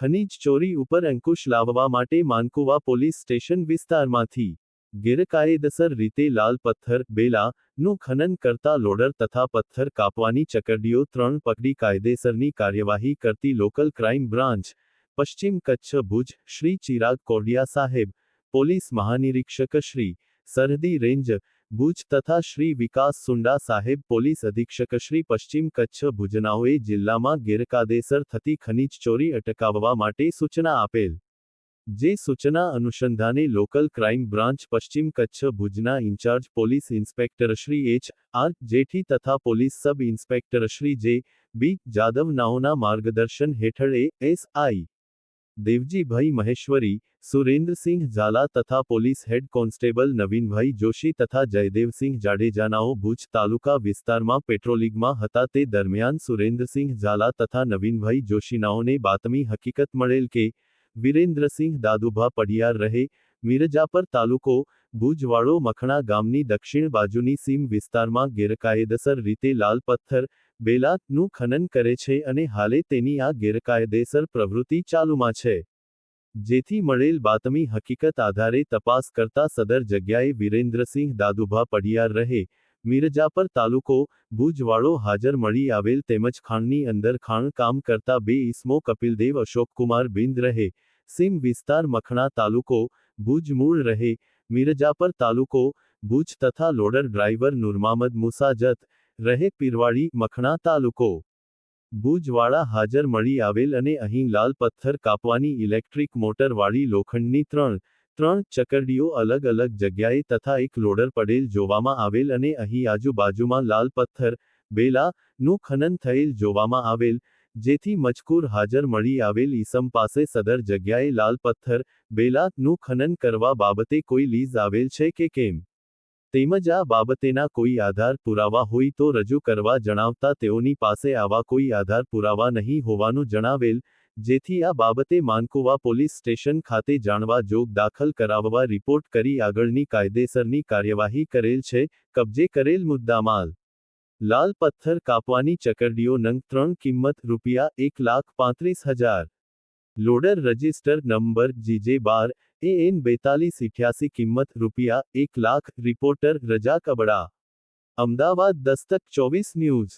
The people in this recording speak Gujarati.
ખનીજ ચોરી ઉપર અંકુશ લાવવા માટે માનકુવા પોલીસ સ્ટેશન વિસ્તારમાંથી ગેરકાયદેસર રીતે લાલ પથ્થર બેલા નું ખનન કરતા લોડર તથા પથ્થર કાપવાની ચકરડીઓ ત્રણ પકડી કાયદેસરની કાર્યવાહી કરતી લોકલ ક્રાઇમ બ્રાન્ચ, પશ્ચિમ કચ્છ ભુજ શ્રી ચિરાગ કોડિયા સાહેબ, પોલીસ મહાનિરીક્ષક શ્રી સરહદી રેન્જ ભુજ તથા શ્રી વિકાસ સુંડા સાહેબ પોલીસ અધિક્ષક શ્રી પશ્ચિમ કચ્છ ભુજનાઓએ જિલ્લામાં ગેરકાયદેસર થતી ખનીજ ચોરી અટકાવવા માટે સૂચના આપેલ. જે સૂચના અનુસંધાને લોકલ ક્રાઇમ બ્રાન્ચ પશ્ચિમ કચ્છ ભુજના incharge police inspector Shri H. R. Jethi તથા પોલીસ સબ ઇન્સ્પેક્ટર શ્રી જે. બી. જાદવનાઓના માર્ગદર્શન હેઠળ A. S. I. Devjibhai Maheshwari Surendrasinh Zala તથા police head constable Navinbhai Joshi તથા જયદેવસિંહ જાડેજાનાઓ ભુજ તાલુકા વિસ્તારમાં પેટ્રોલિંગમાં હતા. તે દરમિયાન સુરેન્દ્રસિંહ ઝાલા તથા નવીનભાઈ જોશીનાઓને બાતમી હકીકત મળેલ કે વિરેન્દ્રસિંહ દાદુભા પડિયાર રહે, મિરજાપર તાલુકો ભુજવાડો મખણા ગામની દક્ષિણ બાજુની સીમ વિસ્તારમાં ગેરકાયદેસર રીતે લાલ પથ્થર બેલાકનું ખનન કરે છે અને હાલે તેની આ ગેરકાયદેસર પ્રવૃત્તિ ચાલુમાં છે. જેથી મળેલ બાતમી હકીકત આધારે તપાસ કરતા સદર જગ્યાએ વિરેન્દ્રસિંહ દાદુભા પડિયાર રહે, મિરજાપર તાલુકો ભુજવાળો હાજર મળી આવેલ તેમજ ખાણની અંદર ખાણ કામ કરતા બે ઈસમો કપિલદેવ અશોકકુમાર બિંદ રહે, સીમ વિસ્તાર મખણા તાલુકો ભુજ મૂળ રહે, મિરજાપર તાલુકો ભુજ તથા લોડર ડ્રાઈવર નુરમામદ મુસાજત રહે, પીરવાડી મખણા તાલુકો. ભુજવાળા હાજર મળી આવેલ અને અહીં લાલ પથ્થર કાપવાની ઇલેક્ટ્રિક મોટરવાળી લોખંડની ત્રણ ત્રણ ચકરડીઓ અલગ અલગ જગ્યાએ તથા એક લોડર પડેલ જોવામાં આવેલ અને અહીં આજુબાજુમાં લાલ પથ્થર બેલા નું ખનન થયેલ જોવામાં આવેલ, જેથી મજકૂર હાજર મળી આવેલ ઈસમ પાસે સદર જગ્યાએ લાલ પથ્થર બેલા નું ખનન કરવા બાબતે કોઈ લીઝ આવેલ છે કે કેમ? તેમજ આ બાબતેના કોઈ આધાર પુરાવા હોય તો રજૂ કરવા જણાવતા તેઓની પાસે આવા કોઈ આધાર પુરાવા નહીં હોવાનું જણાવેલ, જેથી આ બાબતે માનકુવા પોલીસ સ્ટેશન ખાતે જાણવા જોગ દાખલ કરાવવા રિપોર્ટ કરી આગળની કાયદેસરની કાર્યવાહી કરેલ છે, કબજે કરેલ મુદ્દામાલ. લાલ પથ્થર કાપવાની ચકરડીઓ નંગ ત્રણ કિંમત રૂપિયા એક લાખ પાંત્રીસ હજાર. લોડર રજિસ્ટર નંબર જીજે બાર એ એન બેતાલીસ ઇઠ્યાસી કિંમત રૂપિયા એક લાખ રિપોર્ટર રજા કબડા. અમદાવાદ દસ્તક ચોવીસ ન્યૂઝ.